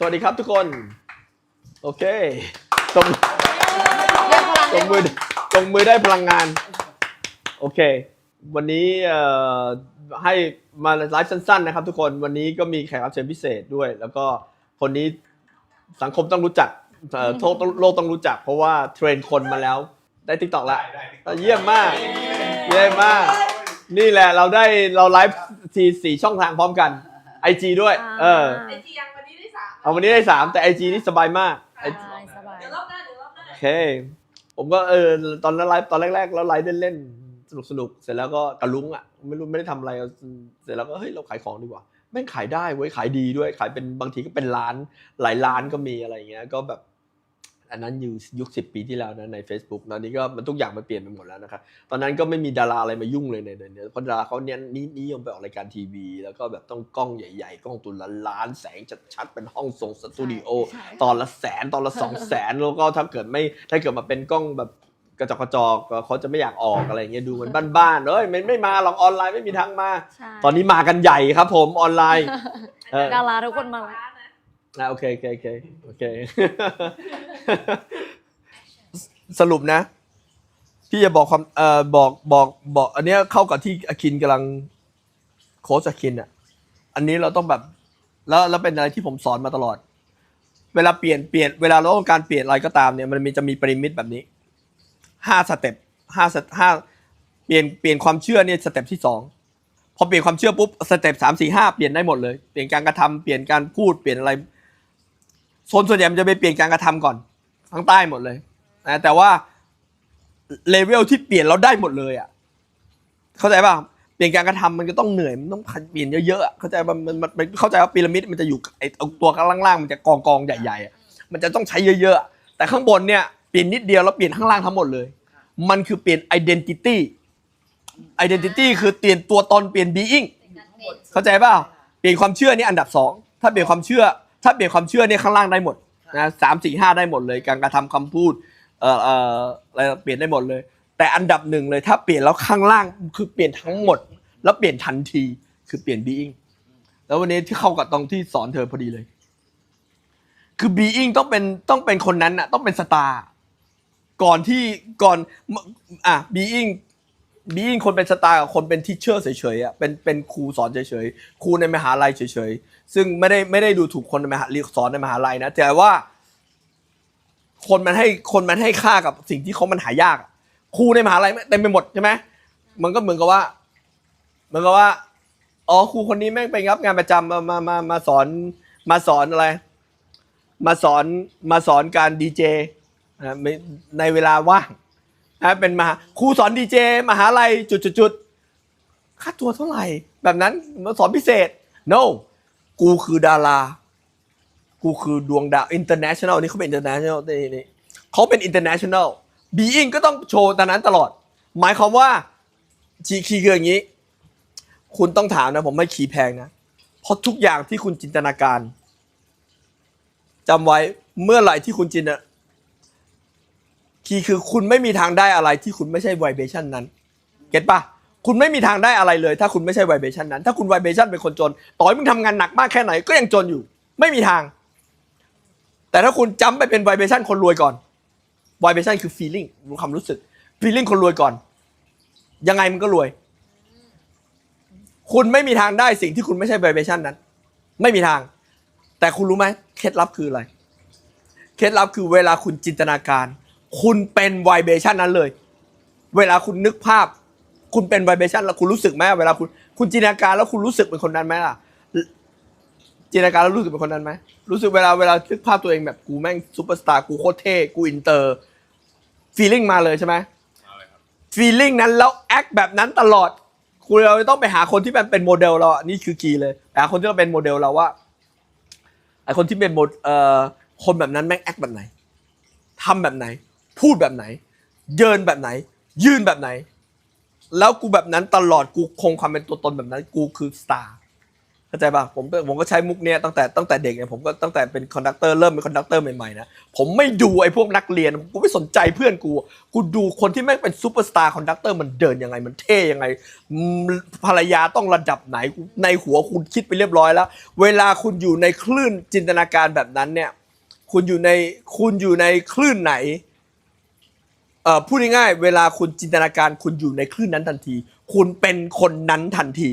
สวัสดีครับทุกคน โอเคตรงเรียกพลังตรงมือตรงมือได้พลังงาน โอเค วันนี้เอ่อให้มาไลฟ์สั้น ๆ นะครับ ทุกคนวันนี้ก็มีแขกรับเชิญพิเศษด้วย แล้วก็คนนี้สังคมต้องรู้จักเอ่อโลกต้องโลกต้องรู้จัก เพราะว่าเทรนคนมาแล้วได้ทิกตอกแล้วเยี่ยมมากเยี่ยมมาก นี่แหละเราได้เราไลฟ์ทีสี่ช่องทางพร้อมกัน IG ด้วย เออไอจียังวันนี้ได้สาม เอาวันนี้ได้สามแต่ IG นี่สบายมาก สบายสบายเดี๋ยวรอบหน้าเดี๋ยวรอบหน้าโอเค ผมก็เออตอนนั้นไลฟ์ตอนแรก ๆ แล้วไลฟ์เล่นๆสนุกสนุกๆเสร็จแล้วก็กระลุงอะไม่รู้ไม่ได้ทำอะไรเสร็จแล้วก็เฮ้ยเราขายของดีกว่าแม่งขายได้เว้ยขายดีด้วยขายเป็นบางทีก็เป็นล้านหลายล้านก็มีอะไรอย่างเงี้ยก็แบบ อันนั้นอยู่ยุคสิปีที่แล้วนะใน Facebook ตอนนี้ก็มันทุกอย่างมันเปลี่ยนไปหมดแล้วนะครับตอนนั้นก็ไม่มีดาราอะไรมายุ่งเลยในในเนี่ยเพราะดาราเขาเนี้ยนินิยมไปออกรายการทีวี แล้วก็แบบต้องกล้องใหญ่ ๆ กล้องตัวละล้านแสงชัดๆเป็นห้องทรงสตูดิโอใช่ตอนละแสนตอนละสองแสนแล้วก็ถ้าเกิดไม่ถ้าเกิดมาเป็นกล้องแบบกระจอกกระจอกก็เขาจะไม่อยากออกอะไรอย่างเงี้ยดูเหมือนบ้านๆเอ้ยไม่ไม่มาหรอกออนไลน์ไม่มีทางมาใช่ตอนนี้มากันใหญ่ครับ ผมออนไลน์เออดาราทุกคนมาร้านนะ อะโอเคโอเคโอเคโอเค สรุปนะ พี่จะบอกความเอ่อบอกบอกบอก อันเนี้ยเข้ากับที่อาคินกำลังโค้ชอาคินอะ อันนี้เราต้องแบบ แล้วแล้วเป็นอะไรที่ผมสอนมาตลอด เวลาเปลี่ยนเปลี่ยนเวลาเราต้องการเปลี่ยนอะไรก็ตามเนี่ยมันมีจะมีปริมิตแบบนี้ห้าสเต็ปห้าสห้าเปลี่ยนเปลี่ยนความเชื่อเนี่ยสเต็ปที่สองพอเปลี่ยนความเชื่อปุ๊บสเต็ปสามสี่ห้าเปลี่ยนได้หมดเลย เปลี่ยนการกระทำเปลี่ยนการพูดเปลี่ยนอะไร โซนส่วนใหญ่มันจะไปเปลี่ยนการกระทำก่อนทั้งใต้หมดเลยนะแต่ว่าเลเวลที่เปลี่ยนเราได้หมดเลยอะ เข้าใจป่ะเปลี่ยนการกระทำมันก็ต้องเหนื่อยมันต้องเปลี่ยนเยอะๆเข้าใจมันมันมันเข้าใจว่าพีระมิดมันจะอยู่ไอตัวข้างล่างๆมันจะกองกองใหญ่ๆมันจะต้องใช้เยอะๆแต่ข้างบนเนี่ยเปลี่ยนนิดเดียวแล้วเปลี่ยนข้างล่างทั้งหมดเลย มันคือเปลี่ยน identity identity คือเปลี่ยนตัวตนเปลี่ยน being เข้าใจป่าเปลี่ยนความเชื่อนี่อันดับสองถ้าเปลี่ยนความเชื่อ ถ้าเปลี่ยนความเชื่อเนี่ยข้างล่างได้หมดนะสามสี่ห้าได้หมดเลย การกระทำคำพูดเอ่อเอ่ออะไรเปลี่ยนได้หมดเลย แต่อันดับหนึ่งเลยถ้าเปลี่ยนแล้วข้างล่างคือเปลี่ยนทั้งหมด แล้วเปลี่ยนทันทีคือเปลี่ยน being แล้ววันนี้ที่เข้ากับตรงที่สอนเธอพอดีเลย คือ being ต้องเป็นต้องเป็นคนนั้นนะต้องเป็นสตาร์ก่อนที่ก่อนอะ being being คนเป็นสตาร์กับคนเป็นทิเชอร์เฉยๆอะเป็นเป็นครูสอนเฉยๆครูในมหาลัยเฉยๆซึ่งไม่ได้ไม่ได้ดูถูกคนในมหาเรียสอนในมหาลัยนะแต่ว่า คนมันให้คนมันให้ค่ากับสิ่งที่เขามันหายากอะครูในมหาลัยเต็มไปหมดใช่ไหมมันก็เหมือนกับว่าเหมือนกับว่าอ๋อครูคนนี้แม่งไปรับงานประจำมามามามาสอนมาสอนอะไร มาสอนมาสอนการดีเจนะในเวลาว่าง นะเป็นมหาครูสอนดีเจมหาลัยจุดจุดจุดค่าตัวเท่าไหร่ แบบนั้นมาสอนพิเศษ no กูคือดารา กูคือดวงดาว international นี่เขาเป็น international นี่นี่เขาเป็น international being ก็ต้องโชว์ตอนนั้นตลอด หมายความว่าคีคีย์คืออย่างนี้ คุณต้องถามนะผมไม่คีย์แพงนะ เพราะทุกอย่างที่คุณจินตนาการจำไว้เมื่อไหร่ที่คุณจินตนา คีย์คือคุณไม่มีทางได้อะไรที่คุณไม่ใช่ไวเบชันนั้น เก็ตปะคุณไม่มีทางได้อะไรเลย ถ้าคุณไม่ใช่ไวเบชันนั้น ถ้าคุณไวเบชันเป็นคนจน ต่อให้มึงทำงานหนักมากแค่ไหนก็ยังจนอยู่ ไม่มีทาง แต่ถ้าคุณจำไปเป็นไวเบชันคนรวยก่อนไวเบชันคือ feeling รู้ความรู้สึก feeling คนรวยก่อน ยังไงมันก็รวย คุณไม่มีทางได้สิ่งที่คุณไม่ใช่ไวเบชันนั้น ไม่มีทาง แต่คุณรู้ไหมเคล็ดลับคืออะไร เคล็ดลับคือเวลาคุณจินตนาการ คุณเป็นไวเบชันนั้นเลย เวลาคุณนึกภาพ คุณเป็นไวเบชันแล้วคุณรู้สึกไหมเวลาคุณคุณจินตนาการแล้วคุณรู้สึกเป็นคนนั้นไหมล่ะ จินตนาการแล้วรู้สึกเป็นคนนั้นไหมรู้สึกเวลาเวลานึกภาพตัวเองแบบกูแม่งซูเปอร์สตาร์กูโคตรเท่กูอินเตอร์ฟีลิ่งมาเลยใช่ไหมฟีลิ่งนั้นแล้วแอคแบบนั้นตลอดคุณเราต้องไปหาคนที่มันเป็นโมเดลเราอะนี่คือคีย์เลยหาคนที่เราเป็นโมเดลเราว่าไอคนที่เป็นโมเอ่อคนแบบนั้นแม่งแอคแบบไหนทำแบบไหน พูดแบบไหน เยินแบบไหน ยืนแบบไหน แล้วกูแบบนั้นตลอดกูคงความเป็นตัวตนแบบนั้น กูคือสตาร์เข้าใจป่ะผมผมก็ใช้มุกเนี้ยตั้งแต่ตั้งแต่เด็กเนี่ยผมก็ตั้งแต่เป็นคอนดักเตอร์เริ่มเป็นคอนดักเตอร์ใหม่ๆนะผมไม่ดูไอ้พวกนักเรียนกูไม่สนใจเพื่อนกู กูดูคนที่แม่งเป็นซูเปอร์สตาร์คอนดักเตอร์มันเดินยังไงมันเท่ยังไงภรรยาต้องระดับไหนในหัวคุณคิดไปเรียบร้อยแล้ว เวลาคุณอยู่ในคลื่นจินตนาการแบบนั้นเนี่ย คุณอยู่ในคุณอยู่ในคลื่นไหน อ่อพูดง่ายๆเวลาคุณจินตนาการคุณอยู่ในคลื่นนั้นทันที คุณเป็นคนนั้นทันที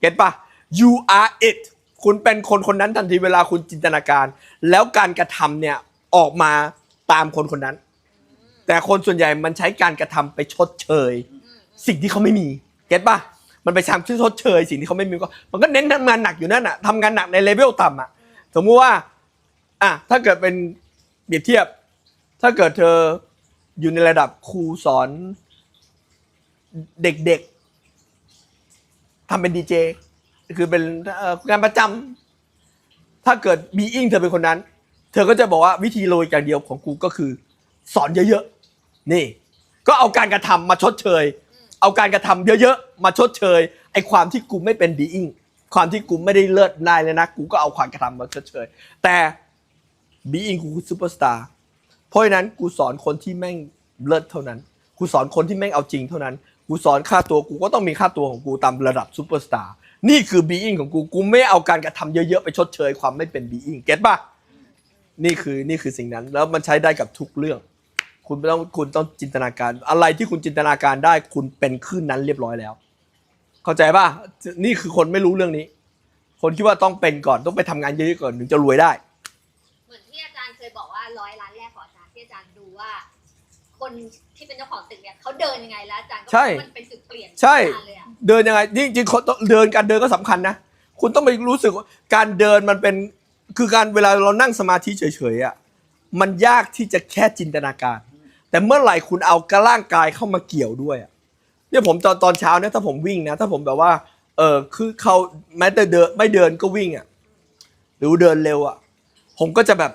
เก็ตปะ you are it คุณเป็นคนคนนั้นทันทีเวลาคุณจินตนาการ แล้วการกระทำเนี่ยออกมาตามคนคนนั้น แต่คนส่วนใหญ่มันใช้การกระทำไปชดเชย สิ่งที่เขาไม่มีเก็ตปะมันไปทำที่ชดเชย สิ่งที่เขาไม่มีก็มันก็เน้นทำงานหนักอยู่นั่นอะทำงานหนักในเลเวลต่ำอะสมมุติว่าอะถ้าเกิดเป็นเปรียบเทียบ ถ้าเกิดเธอ อยู่ในระดับครูสอนเด็กๆทำเป็นดีเจคือเป็นงานประจำถ้าเกิดบีอิงเธอเป็นคนนั้น เธอก็จะบอกว่าวิธีโรยอย่างเดียวของกูก็คือ สอนเยอะๆ นี่ ก็เอาการกระทำมาชดเชย เอาการกระทำเยอะๆ มาชดเชยไอ้ความที่กูไม่เป็นบีอิงความที่กูไม่ได้เลิศนายเลยนะ กูก็เอาความกระทำมาชดเชยแต่บีอิงกูคือซูเปอร์สตาร์ เพราะฉะนั้นกูสอนคนที่แม่งเลิศเท่านั้น กูสอนคนที่แม่งเอาจริงเท่านั้น กูสอนค่าตัวกูก็ต้องมีค่าตัวของกูตามระดับซูเปอร์สตาร์ นี่คือบีอิงของกู กูไม่เอาการกระทำเยอะๆ ไปชดเชยความไม่เป็นบีอิงเก็ตปะนี่คือนี่คือสิ่งนั้น แล้วมันใช้ได้กับทุกเรื่อง คุณไม่ต้องคุณต้องจินตนาการ อะไรที่คุณจินตนาการได้คุณเป็นคลื่นนั้นเรียบร้อยแล้ว เข้าใจปะนี่คือคนไม่รู้เรื่องนี้ คนคิดว่าต้องเป็นก่อนต้องไปทำงานเยอะๆก่อนถึงจะรวยได้ คนที่เป็นเจ้าของตึกเนี่ยเขาเดินยังไงแล้วอาจารย์ก็ใช่บอกว่ามันเป็นจุดเปลี่ยนใช่ของอาจารย์เลยอะ เดินยังไงจริงๆคนต้องเดินการเดินก็สำคัญนะ คุณต้องไปรู้สึกว่าการเดินมันเป็นคือการเวลาเรานั่งสมาธิเฉยๆอะมันยากที่จะแค่จินตนาการ แต่เมื่อไหร่คุณเอากระร่างกายเข้ามาเกี่ยวด้วยอะเนี่ยผมตอนตอนเช้าเนี่ยถ้าผมวิ่งนะ ถ้าผมแบบว่า เออคือเขาแม้แต่เดินไม่เดินก็วิ่งอะหรือเดินเร็วอะผมก็จะแบบ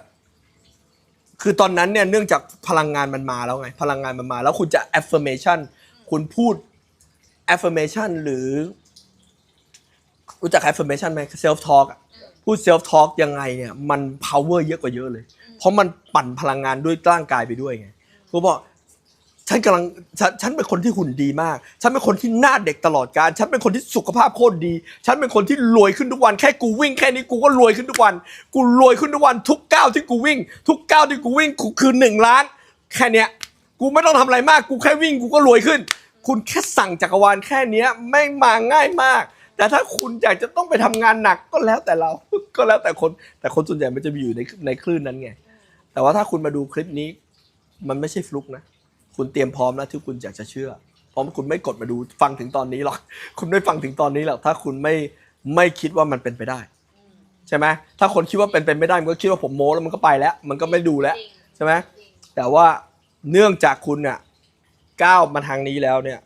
คือตอนนั้นเนี่ยเนื่องจากพลังงานมันมาแล้วไง พลังงานมันมา แล้วคุณจะ affirmation คุณพูด affirmation หรือ รู้จัก affirmation ไหม self talk พูด self talk ยังไงเนี่ยมัน power เยอะกว่าเยอะเลย เพราะมันปั่นพลังงานด้วยร่างกายไปด้วยไงผมบอก ฉันกำลังฉันฉันเป็นคนที่หุ่นดีมาก ฉันเป็นคนที่หน้าเด็กตลอดการ ฉันเป็นคนที่สุขภาพโคตรดี ฉันเป็นคนที่รวยขึ้นทุกวัน แค่กูวิ่งแค่นี้กูก็รวยขึ้นทุกวัน กูรวยขึ้นทุกวัน ทุกก้าวที่กูวิ่ง ทุกก้าวที่กูวิ่งกูคือหนึ่งล้าน แค่เนี้ย กูไม่ต้องทำอะไรมาก กูแค่วิ่งกูก็รวยขึ้น คุณแค่สั่งจักรวาลแค่เนี้ยแม่งมาง่ายมาก แต่ถ้าคุณอยากจะต้องไปทำงานหนักก็แล้วแต่เรา ก็แล้วแต่คน แต่คนส่วนใหญ่มันจะอยู่ในในคลื่นนั้นไง แต่ว่าถ้าคุณมาดูคลิปนี้ มันไม่ใช่ฟลุกนะ คุณเตรียมพร้อมแล้วที่คุณอยากจะเชื่อ เพราะคุณไม่กดมาดูฟังถึงตอนนี้หรอก คุณไม่ฟังถึงตอนนี้หรอกถ้าคุณไม่ไม่คิดว่ามันเป็นไปได้ใช่ไหมถ้าคนคิดว่าเป็นไปไม่ได้มันก็คิดว่าผมโม้แล้วมันก็ไปแล้ว มันก็ไม่ดูแล้วจริงใช่ไหมจริงแต่ว่าเนื่องจากคุณเนี่ยก้าวมาทางนี้แล้วเนี่ย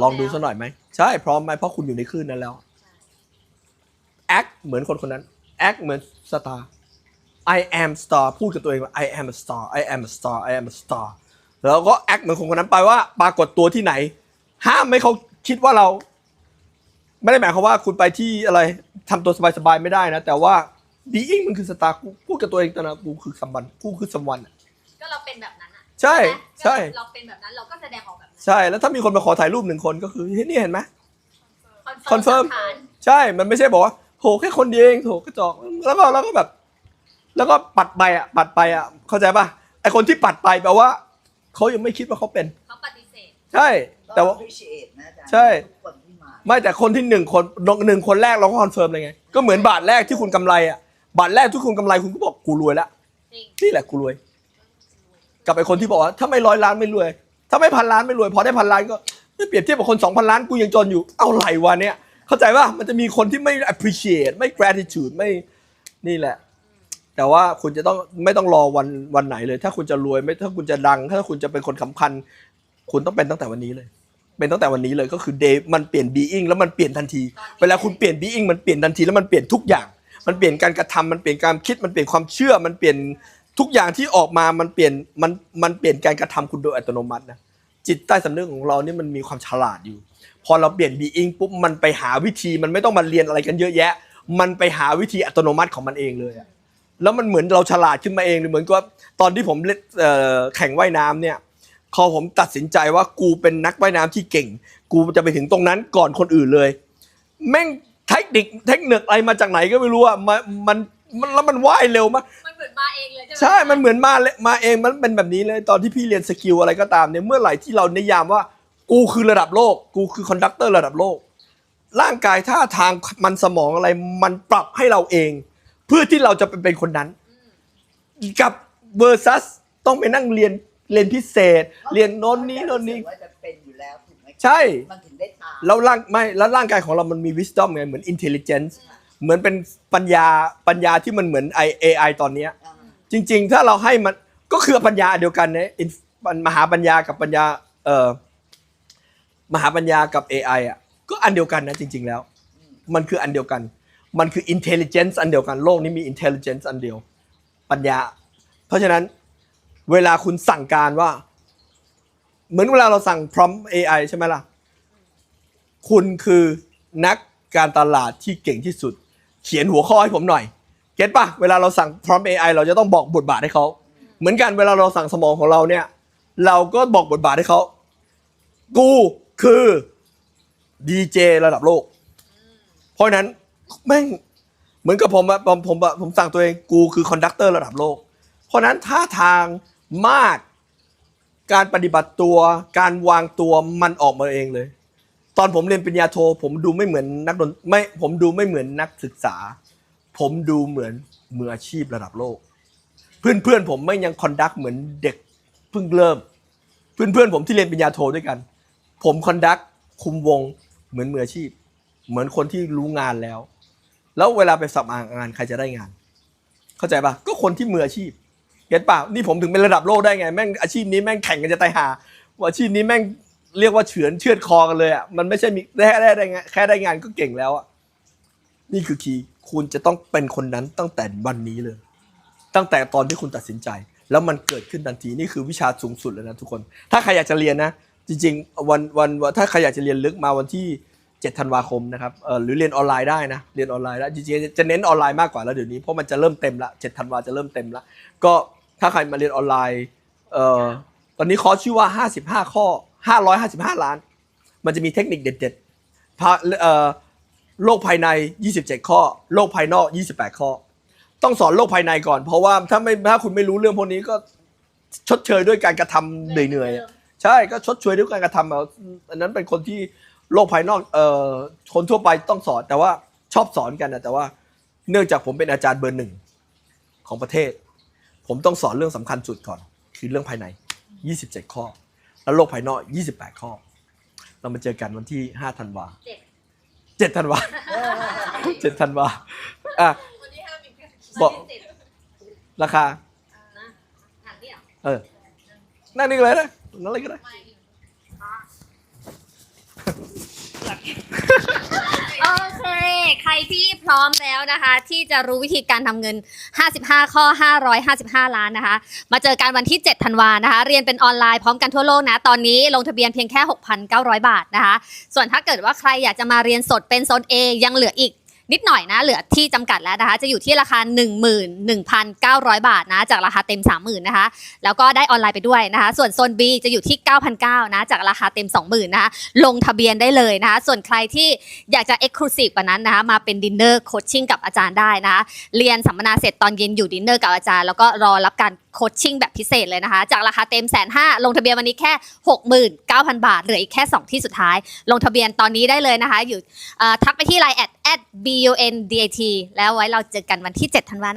ลองดูสักหน่อยไหมใช่พร้อมไหมเพราะคุณอยู่ในคลื่นนั้นแล้วแอคเหมือนคนคนนั้นแอคเหมือนสตาร์ I am star พูดกับตัวเองว่า I am a star I am a star I am a star แล้วก็แอคเหมือนคนคนนั้นไปว่า ปรากฏตัวที่ไหน ห้ามไม่เขาคิดว่าเรา ไม่ได้หมายความว่าคุณไปที่อะไรทำตัวสบายๆไม่ได้นะ แต่ว่า being มันคือสตาร์กูพูดกับตัวเองตอนนั้นกูคือสัมบันกูคือสัมวัน ก็เราเป็นแบบนั้นอะใช่ไหมใช่เราเป็นแบบนั้นเราก็แสดงออกแบบนั้นใช่แล้วถ้ามีคนมาขอถ่ายรูปหนึ่งคนก็คือเฮ้ยนี่เห็นไหมคอนเฟิร์ม confirm หลักฐานใช่ มันไม่ใช่บอกว่าโหแค่คนเดียวเองโถกระจอกแล้วก็แล้วก็แบบ แล้วก็ปัดไปอะ ปัดไปอะ เข้าใจป่ะไอคนที่ปัดไปแปลว่า เขายังไม่คิดว่าเขาเป็น เขาปฏิเสธใช่ แต่ว่าก็ appreciate นะอาจารย์ใช่ ทุกคนที่มาไม่แต่คนที่หนึ่งคนหนึ่งคนแรกเราก็คอนเฟิร์มเลยไง ก็เหมือนบาทแรกที่คุณกำไรอะบาทแรกที่คุณกำไรคุณก็บอกกูรวยแล้วจริงนี่แหละกูรวย กับไอคนที่บอกว่าถ้าไม่ร้อยล้านไม่รวย ถ้าไม่พันล้านไม่รวยพอได้พันล้านก็เปรียบเทียบกับคนสองพันล้านกูยังจนอยู่เอาไหลวะเนี่ย เข้าใจป่ะมันจะมีคนที่ไม่ appreciate ไม่ gratitude ไม่นี่แหละ แต่ว่าคุณจะต้องไม่ต้องรอวันวันไหนเลย ถ้าคุณจะรวยไม่ถ้าคุณจะดัง ถ้าคุณจะเป็นคนสำคัญ คุณต้องเป็นตั้งแต่วันนี้เลย เป็นตั้งแต่วันนี้เลยก็คือ day มันเปลี่ยน being แล้วมันเปลี่ยนทันที เวลาคุณเปลี่ยน being มันเปลี่ยนทันทีแล้วมันเปลี่ยนทุกอย่าง มันเปลี่ยนการกระทำมันเปลี่ยนการคิดมันเปลี่ยนความเชื่อมันเปลี่ยนทุกอย่างที่ออกมามันเปลี่ยนมันมันเปลี่ยนการกระทำคุณโดยอัตโนมัตินะจิตใต้สำนึกของเราเนี่ยมันมีความฉลาดอยู่ พอเราเปลี่ยน being ปุ๊บมันไปหาวิธีมันไม่ต้องมาเรียนอะไรกันเยอะแยะ มันไปหาวิธีอัตโนมัติของมันเองเลยอะ แล้วมันเหมือนเราฉลาดขึ้นมาเองเลยเหมือนกับตอนที่ผมเล่นเอ่อแข่งว่ายน้ำเนี่ยพอผมตัดสินใจว่ากูเป็นนักว่ายน้ำที่เก่ง กูจะไปถึงตรงนั้นก่อนคนอื่นเลย แม่งเทคนิคเทคนิคอะไรมาจากไหนก็ไม่รู้อะมันมันมันแล้วมันว่ายเร็วมาก มันเหมือนมาเองเลยใช่ไหมใช่ มันเหมือนมาเลยมาเอง มันเป็นแบบนี้เลย ตอนที่พี่เรียนสกิลอะไรก็ตามเนี่ย เมื่อไหร่ที่เรานิยามว่า กูคือระดับโลก กูคือคอนดักเตอร์ระดับโลก ร่างกายท่าทางมันสมองอะไร มันปรับให้เราเอง เพื่อที่เราจะเป็นคนนั้น กับเวอร์ซัสต้องไปนั่งเรียนเรียนพิเศษ เรียนโน้นนี้โน้นนี้ ว่าจะเป็นอยู่แล้วถูกไหมใช่ มันถึงได้ทำแล้วร่างไม่แล้วร่างกายของเรามันมี wisdom ไงเหมือน intelligence เหมือนเป็นปัญญาปัญญาที่มันเหมือน I- AI ตอนเนี้ย อ่าจริง ๆ ถ้าเราให้มันก็คือปัญญาเดียวกันเนี่ย Inf- มหาปัญญากับปัญญาเอ่อมหาปัญญากับ AI อะก็อันเดียวกันนะจริง ๆ แล้ว มันคืออันเดียวกัน มันคือ intelligence อันเดียวกันโลกนี้มี intelligence อันเดียว ปัญญา เพราะฉะนั้นเวลาคุณสั่งการว่า เหมือนเวลาเราสั่ง prompt AI ใช่ไหมล่ะ คุณคือนักการตลาดที่เก่งที่สุด เขียนหัวข้อให้ผมหน่อย เก็ตปะเวลาเราสั่ง prompt AI เราจะต้องบอกบทบาทให้เขาเหมือนกันเวลาเราสั่งสมองของเราเนี่ย เราก็บอกบทบาทให้เขากูคือดีเจระดับโลก เพราะนั้น แม่งเหมือนกับผมอะผมผมอะผมสั่งตัวเองกูคือคอนดักเตอร์ระดับโลก เพราะนั้นท่าทางมาดการปฏิบัติตัว การวางตัวมันออกมาเองเลย ตอนผมเรียนปริญญาโท ผมดูไม่เหมือนนักดนไม่ผมดูไม่เหมือนนักศึกษา ผมดูเหมือนมืออาชีพระดับโลก เพื่อนเพื่อนผมไม่ยังคอนดักเหมือนเด็กเพิ่งเริ่ม เพื่อนเพื่อนผมที่เรียนปริญญาโทด้วยกัน ผมคอนดักคุมวงเหมือนมืออาชีพ เหมือนคนที่รู้งานแล้ว แล้วเวลาไปสมัครงานใครจะได้งาน เข้าใจปะก็คนที่มืออาชีพเก็ตปะนี่ผมถึงเป็นระดับโลกได้ไงแม่งอาชีพนี้แม่งแข่งกันจะตายหาว่าอาชีพนี้แม่งเรียกว่าเฉือนเชือดคอกันเลยอะมันไม่ใช่มีได้ได้ได้งานแค่ได้งานก็เก่งแล้วอะนี่คือคีย์คุณจะต้องเป็นคนนั้นตั้งแต่วันนี้เลย ตั้งแต่ตอนที่คุณตัดสินใจ แล้วมันเกิดขึ้นทันทีนี่คือวิชาสูงสุดเลยนะทุกคน ถ้าใครอยากจะเรียนนะ จริง ๆ วันวันวันถ้าใครอยากจะเรียนลึกมาวันที่ 7ธันวาคมนะครับเออหรือเรียนออนไลน์ได้นะเรียนออนไลน์ได้วจริงๆจะเน้นออนไลน์มากกว่าแล้วเดี๋ยวนี้เพราะมันจะเริ่มเต็มละ7ธันวาจะเริ่มเต็มละก็ถ้าใครมาเรียนออนไลน์เอ่อตอนนี้คอร์สชื่อว่า 55 ข้อ 555 ล้าน มันจะมีเทคนิคเด็ดๆพาเอ่อโลกภายใน 27 ข้อ โลกภายนอก 28 ข้อ ต้องสอนโลกภายในก่อน เพราะว่าถ้าไม่ถ้าคุณไม่รู้เรื่องพวกนี้ก็ชดเชยด้วยการกระทำเหนื่อยๆใช่ก็ชดเชยด้วยการกระทำเอาอันนั้นเป็นคนที่ โลกภายนอกเอ่อคนทั่วไปต้องสอนแต่ว่าชอบสอนกันนะแต่ว่าเนื่องจากผมเป็นอาจารย์เบอร์หนึ่งของประเทศ ผมต้องสอนเรื่องสำคัญสุดก่อน คือเรื่องภายใน 27 ข้อ แล้วโลกภายนอก 28 ข้อ เรามาเจอกันวันที่ 5 ธันวาเจ็ด7ธันวา7ธันวาอะวันที่ห้ามีแค่บอกวันที่สิบราคานะหนังเดี่ยวเออนั่งนี่เลยนะนั่งเลยก็ได้ ไม่ โอ คใครที่พร้อมแล้วนะคะ ที่จะรู้วิธีการทำเงิน 55 ข้อ 555 ล้านนะคะ มาเจอกันวันที่ 7 ธันวานะคะ เรียนเป็นออนไลน์พร้อมกันทั่วโลกนะ ตอนนี้ลงทะเบียนเพียงแค่ 6,900 บาทนะคะ ส่วนถ้าเกิดว่าใครอยากจะมาเรียนสดเป็นโซน A ยังเหลืออีก นิดหน่อยนะเหลือที่จำกัดแล้วนะคะ จะอยู่ที่ราคา 11,900 บาทนะ จากราคาเต็ม 30,000นะคะ แล้วก็ได้ออนไลน์ไปด้วยนะคะ ส่วนโซน B จะอยู่ที่ 9,900นะจากราคาเต็ม 20,000นะคะลงทะเบียนได้เลยนะคะ ส่วนใครที่อยากจะ Exclusive กว่านั้นนะคะมาเป็นดินเนอร์โคชชิ่งกับอาจารย์ได้นะคะเรียนสัมมนาเสร็จตอนเย็นอยู่ดินเนอร์กับอาจารย์แล้วก็รอรับการโคชชิ่งแบบพิเศษเลยนะคะ จากราคาเต็มแสนห้าลงทะเบียนวันนี้แค่ 69,000 บาท เหลืออีกแค่ 2 ที่สุดท้าย ลงทะเบียนตอนนี้ได้เลยนะคะ อยู่ทักไปที่ Line at at bundat แล้วไว้เราเจอกันวันที่ 7 ธันวาคม